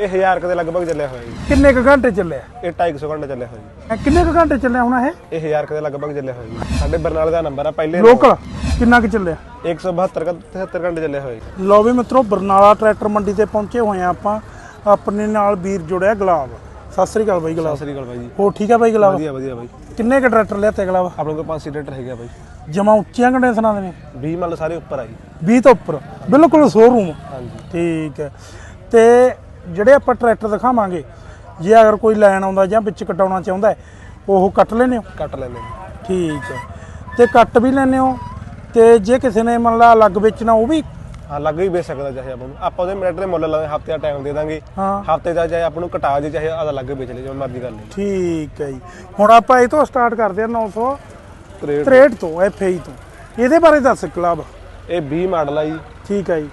ਇਹ 1000 ਕੁ ਦੇ ਲਗਭਗ ਚੱਲਿਆ ਹੋਇਆ ਜੀ। ਕਿੰਨੇ ਕੁ ਘੰਟੇ ਚੱਲਿਆ? ਇਹ 250 ਘੰਟੇ ਚੱਲਿਆ ਹੋਇਆ ਜੀ। ਇਹ ਕਿੰਨੇ ਕੁ ਘੰਟੇ ਚੱਲਿਆ ਹੁਣ ਇਹ? ਇਹ 1000 ਕੁ ਦੇ ਲਗਭਗ ਚੱਲਿਆ ਹੋਇਆ ਜੀ। ਸਾਡੇ ਬਰਨਾਲੇ ਦਾ ਨੰਬਰ ਆ ਪਹਿਲੇ ਲੋਕਲ ਕਿੰਨਾ ਕੁ ਚੱਲਿਆ? 172 ਕੁ 73 ਘੰਟੇ ਚੱਲਿਆ ਹੋਇਆ ਜੀ। ਲਓ ਵੀ ਮਿੱਤਰੋ ਬਰਨਾਲਾ ਟਰੈਕਟਰ ਮੰਡੀ ਤੇ ਪਹੁੰਚੇ ਹੋਏ ਆ ਆਪਾਂ। ਆਪਣੇ ਨਾਲ ਵੀਰ ਜੁੜਿਆ ਗੁਲਾਬ। ਸਤਿ ਸ੍ਰੀ ਅਕਾਲ ਬਾਈ ਸਤਿ ਗੁਲਾਬ ਸ੍ਰੀ ਅਕਾਲ ਬਾਈ ਜੀ। ਹੋ ਠੀਕ ਆ ਬਾਈ ਗੁਲਾਬ? ਵਧੀਆ ਵਧੀਆ ਬਾਈ। ਕਿੰਨੇ ਕੁ ਟਰੈਕਟਰ ਲਿਆਤੇ ਗੁਲਾਬ? ਆਪਣੇ ਕੋਲ ਪੰਜ ਸੀਟਰ ਹੈਗਾ ਬਾਈ। ਜਮਾ ਉੱਚੀਆਂ ਕੰਡੀਸ਼ਨਾਂ ਦੇ ਨੇ? 20 ਮੱਲ ਸਾਰੇ ਉੱਪਰ ਆਈ 20 ਤੋਂ ਉੱਪਰ। ਬਿਲਕੁਲ ਸ਼ੋਰੂਮ ਹਾਂਜੀ। ਠੀਕ ਹੈ। ਤੇ ਜਿਹੜੇ ਆਪਾਂ ਟਰੈਕਟਰ ਦਿਖਾਵਾਂਗੇ ਜੇ ਅਗਰ ਕੋਈ ਲੈਣ ਆਉਂਦਾ ਜਾਂ ਵਿੱਚ ਕਟਾਉਣਾ ਚਾਹੁੰਦਾ ਉਹ ਕੱਟ ਲੈਨੇ ਹੋ? ਕੱਟ ਲੈਂਦੇ ਨੇ ਠੀਕ ਹੈ। ਤੇ ਕੱਟ ਵੀ ਲੈਨੇ ਹੋ ਤੇ ਜੇ ਕਿਸੇ ਨੇ ਮੰਨ ਲਾ ਅਲੱਗ ਵੇਚਣਾ ਉਹ ਵੀ ਹਾਂ ਲੱਗ ਹੀ ਵੇਚ ਸਕਦਾ ਚਾਹੇ ਆਪਾਂ ਨੂੰ। ਆਪਾਂ ਉਹਦੇ ਮਿੰਟ ਦੇ ਮੁੱਲ ਲਾਵੇ ਹਫ਼ਤੇ ਦਾ ਟਾਈਮ ਦੇ ਦਾਂਗੇ। ਹਾਂ। ਹਫ਼ਤੇ ਦਾ ਚਾਹੇ ਆਪਾਂ ਨੂੰ ਕਟਾ ਜੇ ਚਾਹੇ ਆਦਾ ਲੱਗ ਵੇਚ ਲੈ ਜੋ ਮਰਜ਼ੀ ਕਰ ਲੈ ਠੀਕ ਹੈ ਜੀ। ਹੁਣ ਆਪਾਂ ਇਹ ਤੋਂ ਸਟਾਰਟ ਕਰਦੇ ਹਾਂ 963 ਰੇਟ ਤੋਂ ਐਫਏ ਤੋਂ। ਇਹਦੇ ਬਾਰੇ ਦੱਸ ਕਲੱਬ। ਇਹ 20 ਮਾਡਲ ਆ ਜੀ। ਠੀਕ ਹੈ ਜੀ।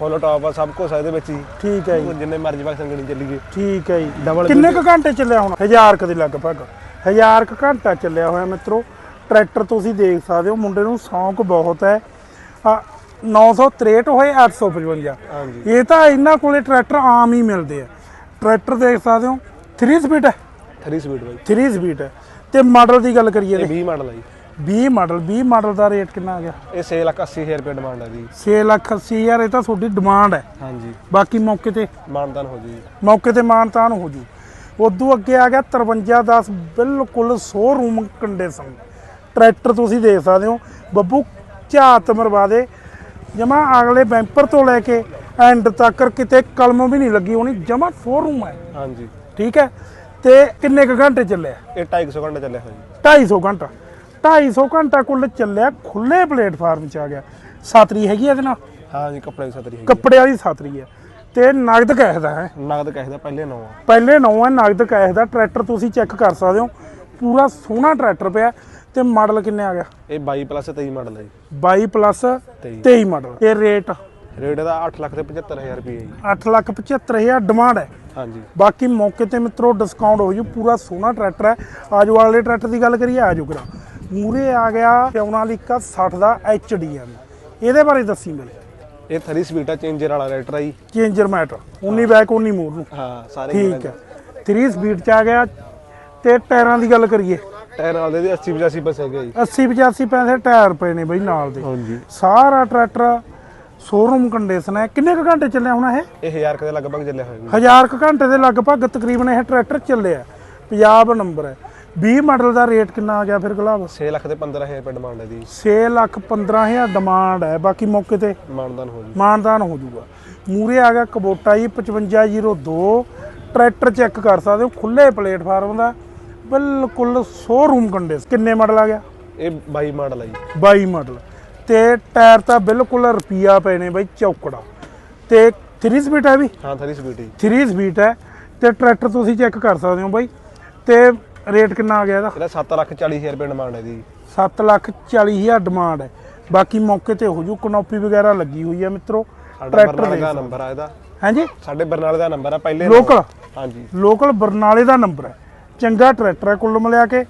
ਫੁੱਲ ਟਾਪ ਆ ਸਭ ਕੁਝ ਇਹਦੇ ਵਿੱਚ ਹੀ। ਠੀਕ ਹੈ ਜੀ। ਜਿੰਨੇ ਮਰਜ਼ੀ ਵਕਤ ਸੰਗਣੀ ਚੱਲੀਏ। ਠੀਕ ਹੈ ਜੀ। Double ਕਿੰਨੇ ਕੁ ਘੰਟੇ ਚੱਲਿਆ ਹੁਣ? 1000 ਕ ਦੇ ਲਗਭਗ। 1000 ਕ ਘੰਟਾ ਚੱਲਿਆ ਹੋਇਆ ਮਿੱਤਰੋ। ਟਰੈਕਟਰ ਤੁਸੀਂ ਦੇਖ ਸਕਦੇ ਹੋ ਮੁੰਡੇ ਨੂੰ ਸ਼ੌਂਕ ਬਹੁਤ ਹੈ। ਆ 963 ਹੋਏ 855 ਹਾਂਜੀ। ਇਹ ਤਾਂ ਇਹਨਾਂ ਕੋਲੇ ਟਰੈਕਟਰ ਆਮ ਹੀ ਮਿਲਦੇ ਆ। ਟਰੈਕਟਰ ਦੇਖ ਸਕਦੇ ਹੋ 3 ਸਪੀਡ ਹੈ। 3 ਸਪੀਡ ਬਾਈ। 3 ਸਪੀਡ ਹੈ। ਤੇ ਮਾਡਲ ਦੀ ਗੱਲ ਕਰੀਏ ਤੇ। 20 ਮਾਡਲ ਆ ਜੀ। 20 ਮਾਡਲ 20 ਮਾਡਲ ਦਾ ਰੇਟ ਕਿੰਨਾ ਆ ਗਿਆ? ਇਹ 6 ਲੱਖ 80 ਹਜ਼ਾਰ ਰੁਪਏ ਡਿਮਾਂਡ ਆ ਜੀ। 6 ਲੱਖ 80 ਹਜ਼ਾਰ ਇਹ ਤਾਂ ਤੁਹਾਡੀ ਡਿਮਾਂਡ ਹੈ। ਹਾਂਜੀ। ਬਾਕੀ ਮੌਕੇ ਤੇ ਮਾਨਦਾਨ ਹੋ ਜੀ। ਮੌਕੇ ਤੇ ਮਾਨਤਾਨ ਹੋ ਜੂ। ਉਦੋਂ ਅੱਗੇ ਆ ਗਿਆ 5310 ਬਿਲਕੁਲ ਸ਼ੋਰੂਮ ਕੰਡੀਸ਼ਨ ਟਰੈਕਟਰ ਤੁਸੀਂ ਦੇਖ ਸਕਦੇ ਹੋ। ਬੱਬੂ ਝਾਤ ਮਰਵਾ ਦੇ। ਜਮਾ ਅਗਲੇ ਬੈਂਪਰ ਤੋਂ ਲੈ ਕੇ ਐਂਡ ਤੱਕ ਕਿਤੇ ਕਲਮ ਵੀ ਨਹੀਂ ਲੱਗੀ ਹੋਣੀ ਜਮਾ ਸ਼ੋਰੂਮ ਹੈ। ਹਾਂਜੀ। ਠੀਕ ਹੈ? ਤੇ ਕਿੰਨੇ ਕੁ ਘੰਟੇ ਚੱਲਿਆ? ਇਹ 250 ਘੰਟਾ ਚੱਲਿਆ ਹੋਇਆ ਜੀ। 250 ਘੰਟਾ। 250 ਘੰਟਾ ਕੁੱਲ ਚੱਲਿਆ ਖੁੱਲੇ ਪਲੇਟਫਾਰਮ 'ਚ ਆ ਗਿਆ। ਸਾਤਰੀ ਹੈਗੀ ਇਹਦੇ ਨਾਲ? ਹਾਂਜੀ ਕੱਪੜੇ ਦੀ ਸਤਰੀ ਹੈਗੀ ਕੱਪੜੇ ਵਾਲੀ ਸਾਤਰੀ ਹੈ ਤੇ ਨਗਦ ਕੈਸ਼ ਦਾ ਹੈ? ਨਗਦ ਦਾ ਪਹਿਲੇ ਨੌ ਆ। ਪਹਿਲੇ ਨੌ ਹੈ ਨਗਦ ਕੈਸ਼ ਦਾ। ਟਰੈਕਟਰ ਤੁਸੀਂ ਚੈੱਕ ਕਰ ਸਕਦੇ ਹੋ। ਪੂਰਾ ਸੋਹਣਾ ਟਰੈਕਟਰ ਪਿਆ। ਤੇ ਮਾਡਲ ਕਿੰਨੇ ਆ ਗਿਆ? ਇਹ 22 ਪਲੱਸ 23 ਮਾਡਲ ਹੈ ਜੀ। 22 ਪਲੱਸ 23 23 ਮਾਡਲ। ਇਹ ਰੇਟ? ਰੇਟ ਇਹਦਾ 8 ਲੱਖ ਤੇ 75000 ਰੁਪਏ ਹੈ ਜੀ। 8 ਲੱਖ 75000 ਡਿਮਾਂਡ ਹੈ। ਹਾਂਜੀ ਬਾਕੀ ਮੌਕੇ ਤੇ ਮਿੱਤਰੋ ਡਿਸਕਾਊਂਟ ਹੋ ਜੂ। ਪੂਰਾ ਸੋਹਣਾ ਟਰੈਕਟਰ ਹੈ। ਆਜੋ ਵਾਲੇ ਟਰੈਕਟਰ ਦੀ ਗੱਲ ਕਰੀਏ ਆਜੋ ਕਰਾ। ਮੂਰੇ ਆ ਗਿਆ ਪਿਉਨਾਲਿਕਾ 60 ਦਾ ਐਚਡੀਐਮ। ਇਹਦੇ ਬਾਰੇ ਦੱਸੀ ਮੈਨੂੰ। ਇਹ 3 ਸਪੀਡ ਚੇਂਜਰ ਵਾਲਾ ਰੇਟਰ ਆ ਜੀ। Changer matter. 19 ਬੈਕ 19 ਮੋਰ ਨੂੰ। ਹਾਂ ਸਾਰੇ ਠੀਕ ਹੈ। 3 ਸਪੀਡ ਚ ਆ ਗਿਆ ਤੇ ਟਾਇਰਾਂ ਦੀ ਗੱਲ ਕਰੀਏ। ਟਾਇਰ ਵਾਲੇ ਦੇ 80 85 ਪੈਸੇ ਹੈਗੇ ਜੀ। 80 85 ਪੈਸੇ ਟਾਇਰ ਪਏ ਨੇ ਬਈ ਨਾਲ ਦੇ। ਹਾਂਜੀ। ਸਾਰਾ ਟਰੈਕਟਰ ਸ਼ੋਰੂਮ ਕੰਡੀਸ਼ਨ ਹੈ। ਕਿੰਨੇ ਕੁ ਘੰਟੇ ਚੱਲਿਆ ਹੁਣ ਇਹ? ਇਹ 1000 ਕੁ ਦੇ ਲਗਭਗ ਚੱਲਿਆ ਹੋਇਆ ਜੀ। ਹਜ਼ਾਰ ਕੁ ਘੰਟੇ ਦੇ ਲਗਭਗ ਤਕਰੀਬਨ ਇਹ ਟਰੈਕਟਰ ਚੱਲਿਆ। ਪੰਜਾਬ ਨੰਬਰ ਹੈ। 20 ਮਾਡਲ ਦਾ ਰੇਟ ਕਿੰਨਾ ਆ ਗਿਆ ਫਿਰ ਗੁਲਾਬ? 6 ਲੱਖ ਤੇ 15000 ਰੁਪਏ ਡਿਮਾਂਡ ਹੈ ਜੀ। 6 ਲੱਖ 15000 ਡਿਮਾਂਡ ਹੈ ਬਾਕੀ ਮੌਕੇ ਤੇ ਮਾਨਦਾਨ ਹੋ ਜੀ। ਮਾਨਦਾਨ ਹੋ ਜਾਊਗਾ ਮੂਰੇ ਆ ਗਿਆ ਕਬੋਟਾ ਜੀ 5502 ਟਰੈਕਟਰ ਚੈੱਕ ਕਰ ਸਕਦੇ ਹੋ ਖੁੱਲੇ ਪਲੇਟਫਾਰਮ ਦਾ ਬਿਲਕੁਲ ਸ਼ੋਰੂਮ ਕੰਡੀਸ਼ਨ ਕਿੰਨੇ ਮਾਡਲ ਆ ਗਿਆ? ਇਹ 22 ਮਾਡਲ ਆ ਜੀ। 22 ਮਾਡਲ ਤੇ ਟਾਇਰ ਤਾਂ ਬਿਲਕੁਲ ਰੁਪਿਆ ਪਏ ਨੇ ਬਾਈ ਚੌਕੜਾ। ਤੇ 3 ਸਪੀਡ ਹੈ ਵੀ? ਹਾਂ 3 ਸਪੀਡ ਜੀ। 3 ਸਪੀਡ ਹੈ। ਤੇ ਟਰੈਕਟਰ ਤੁਸੀਂ ਚੈੱਕ ਕਰ ਸਕਦੇ ਹੋ ਬਾਈ। ਤੇ ਰੇਟ ਕਿੰਨਾ ਆ ਗਿਆ ਇਹਦਾ? ਇਹਦਾ 7 ਲੱਖ 40000 ਰੁਪਏ ਡਿਮਾਂਡ ਹੈ ਜੀ। 7 ਲੱਖ 40 ਹਜ਼ਾਰ ਡਿਮਾਂਡ ਹੈ। ਬਾਕੀ ਮੌਕੇ ਤੇ ਹੋ ਜੂ ਕਨੋਪੀ ਵਗੈਰਾ ਲੱਗੀ ਹੋਈ ਹੈ ਮਿੱਤਰੋ। ਟਰੈਕਟਰ ਦਾ ਨੰਬਰ ਆ ਇਹਦਾ। ਹਾਂਜੀ? ਸਾਡੇ ਬਰਨਾਲੇ ਦਾ ਨੰਬਰ ਆ ਪਹਿਲੇ ਲੋਕਲ? ਹਾਂਜੀ। ਲੋਕਲ ਬਰਨਾਲੇ ਦਾ ਨੰਬਰ ਹੈ। ਚੰਗਾ ਟਰੈਕਟਰ ਹੈ ਕੁੱਲ ਮਿਲਾ ਕੇ।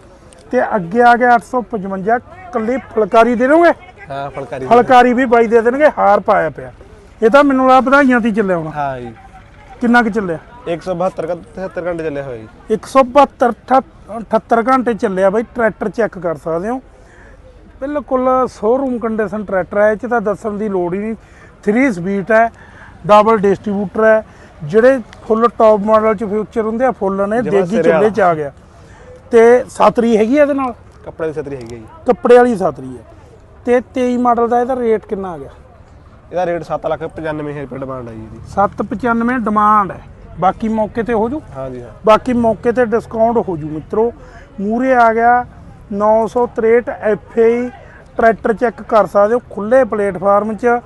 ਤੇ ਅੱਗੇ ਆ ਗਿਆ 855 ਕੱਲੀ ਫੁਲਕਾਰੀ ਦੇ ਦੋਗੇ ਹਾਂ ਫਲਕਾਰੀ ਫੁਲਕਾਰੀ ਵੀ ਬਾਈ ਦੇ ਦੇਣਗੇ ਹਾਰ ਪਾਇਆ ਪਿਆ। ਇਹ ਤਾਂ ਮੈਨੂੰ ਲਾ ਵਧਾਈਆਂ ਤੀ ਚੱਲਿਆ ਹੁਣ। ਹਾਂ ਜੀ। ਕਿੰਨਾ ਕੁ ਚੱਲਿਆ? 172 ਕ 73 ਘੰਟੇ ਚੱਲਿਆ ਹੋਇਆ ਜੀ। 172 78 ਘੰਟੇ ਚੱਲਿਆ ਬਾਈ ਟਰੈਕਟਰ ਚੈੱਕ ਕਰ ਸਕਦੇ ਹੋ। ਬਿਲਕੁਲ ਸ਼ੋਰੂਮ ਕੰਡੀਸ਼ਨ ਟਰੈਕਟਰ ਹੈ ਇਹ 'ਚ ਤਾਂ ਦੱਸਣ ਦੀ ਲੋੜ ਹੀ ਨਹੀਂ। 3 ਸਪੀਡ ਹੈ ਡਬਲ ਡਿਸਟ੍ਰੀਬਿਊਟਰ ਹੈ ਜਿਹੜੇ ਫੁੱਲ ਟੌਪ ਮਾਡਲ ਚ ਫਿਊਚਰ ਹੁੰਦੇ ਆ ਫੁੱਲ ਨੇ ਦੇਗੀ ਸਿਰੇ ਚੱਲੇ ਚ ਆ ਗਿਆ। ਤੇ ਸਾਤਰੀ ਹੈਗੀ ਆ ਇਹਦੇ ਨਾਲ? ਕੱਪੜੇ ਦੀ ਸਤਰੀ ਹੈਗੀ ਆ ਜੀ। ਕੱਪੜੇ ਵਾਲੀ ਸਾਤਰੀ ਹੈ। ਤੇ 23 ਮਾਡਲ ਦਾ ਇਹਦਾ ਰੇਟ ਕਿੰਨਾ ਆ ਗਿਆ? ਇਹਦਾ ਰੇਟ 7 ਲੱਖ 95000 ਰੁਪਏ ਡਿਮਾਂਡ ਹੈ ਜੀ ਇਹਦੀ। 795 ਡਿਮਾਂਡ ਹੈ। ਬਾਕੀ ਮੌਕੇ ਤੇ ਹੋ ਜੂ? ਹਾਂਜੀ ਹਾਂ। ਬਾਕੀ ਮੌਕੇ ਤੇ ਡਿਸਕਾਊਂਟ ਹੋ ਜੂ ਮਿੱਤਰੋ। ਮੂਰੇ ਆ ਗਿਆ 963 FAI ਟਰੈਕਟਰ ਚੈੱਕ ਕਰ ਸਕਦੇ ਹੋ ਖੁੱਲੇ ਪਲੇਟਫਾਰਮ 'ਚ।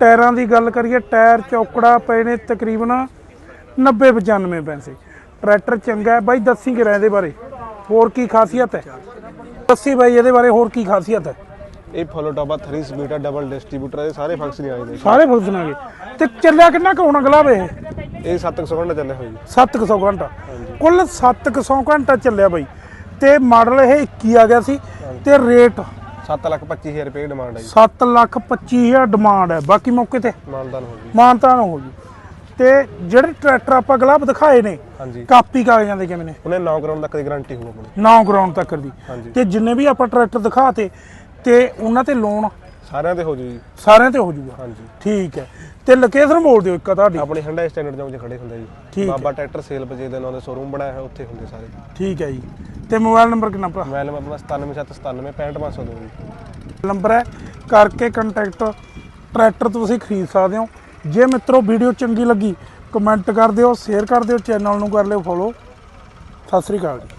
ਟਾਇਰਾਂ ਦੀ ਗੱਲ ਕਰੀਏ ਟਾਇਰ ਚੌਕੜਾ ਪਏ ਨੇ ਤਕਰੀਬਨ 90 95 ਪੈਸੇ। ਟਰੈਕਟਰ ਚੰਗਾ ਹੈ। ਬਾਈ ਦੱਸੀ ਕਿ ਇਹਦੇ ਬਾਰੇ? ਹੋਰ ਕੀ ਖਾਸੀਅਤ ਹੈ? ਦੱਸੀ ਬਾਈ ਇਹਦੇ ਬਾਰੇ ਹੋਰ ਕੀ ਖਾਸੀਅਤ ਹੈ? ਇਹ ਫੁੱਲ ਟਾਪਾ 3 ਸਪੀਡ ਆ ਡਬਲ ਡਿਸਟ੍ਰੀਬਿਊਟਰ ਦੇ ਸਾਰੇ ਫੰਕਸ਼ਨ ਆਏ ਨੇ। ਸਾਰੇ ਫੰਕਸ਼ਨ ਆ ਗਏ। ਤੇ ਚੱਲਿਆ ਕਿੰਨਾ ਕੁ ਹੋਣਾ ਗਲਾਬ ਇਹ ਇਹ 700 ਘੰਟੇ ਚੱਲੇ ਹੋਏ ਜੀ। 700 ਘੰਟਾ। ਕੁੱਲ 700 ਘੰਟਾ ਚੱਲਿਆ ਬਾਈ। ਤੇ ਮਾਡਲ ਇਹ 21 ਆ ਗਿਆ ਸੀ ਤੇ ਰੇਟ 7 ਲੱਖ 25000 ਰੁਪਏ ਡਿਮਾਂਡ ਹੈ ਜੀ। 7 ਲੱਖ 25 ਹਜ਼ਾਰ ਡਿਮਾਂਡ ਹੈ ਬਾਕੀ ਮੌਕੇ ਤੇ ਮਾਨਦਾਨ ਹੋ ਜੀ ਮਾਨਤਾਨ ਹੋ ਜੂ ਤੇ ਜਿਹੜੇ ਟਰੈਕਟਰ ਆਪਾਂ ਗਲਾਬ ਦਿਖਾਏ ਨੇ ਹਾਂਜੀ। ਕਾਪੀ ਕਾਗਜ਼ਾਂ ਦੇ ਕਿਵੇਂ ਨੇ? ਉਹਨੇ 9 ਗਰਾਉਂਡ ਤੱਕ ਦੀ ਗਾਰੰਟੀ ਹੋਊ ਆਪਣੀ। 9 ਗਰਾਉਂਡ ਤੱਕ ਦੀ। ਤੇ ਜਿੰਨੇ ਵੀ ਆਪਾਂ ਟਰੈਕਟਰ ਦਿਖਾਤੇ ਤੇ ਉਹਨਾਂ ਤੇ ਲੋਨ ਸਾਰਿਆਂ ਤੇ ਹੋ ਜੂ ਜੀ। ਸਾਰਿਆਂ ਤੇ ਹੋ ਜਾਊਗਾ ਹਾਂਜੀ। ਠੀਕ ਹੈ। ਤੇ ਲੋਕੇਸ਼ਨ ਬੋਲ ਦਿਓ ਇੱਕ ਆ ਤੁਹਾਡੀ। ਆਪਣੀ ਹੰਡਾ ਸਟੈਂਡਰਡ ਚੌਂਕ 'ਚ ਖੜੇ ਹੁੰਦੇ ਠੀਕ ਜੀ। ਹੈ। ਬਾਬਾ ਟਰੈਕਟਰ ਸੇਲ ਬਜੇ ਦੇ ਨਾਂ ਦੇ ਸ਼ੋਰੂਮ ਬਣਾਇਆ ਹੈ ਉੱਥੇ ਹੁੰਦੇ ਸਾਰੇ। ਠੀਕ ਹੈ ਜੀ। ਤੇ ਮੋਬਾਈਲ ਨੰਬਰ ਕਿੰਨਾ ਭਰਾ? ਮੋਬਾਈਲ ਨੰਬਰ ਆਪਣਾ 97797 65502 ਜੀ। ਨੰਬਰ ਹੈ। ਕਰਕੇ ਕੰਟੈਕਟ ਟਰੈਕਟਰ ਤੁਸੀਂ ਖਰੀਦ ਸਕਦੇ ਹੋ। ਜੇ ਮਿੱਤਰੋ ਵੀਡੀਓ ਚੰਗੀ ਲੱਗੀ ਕਮੈਂਟ ਕਰ ਦਿਓ ਸ਼ੇਅਰ ਕਰ ਦਿਓ ਚੈਨਲ ਨੂੰ ਕਰ ਲਿਓ ਫੋਲੋ ਸਤਿ ਸ੍ਰੀ ਅਕਾਲ ਜੀ।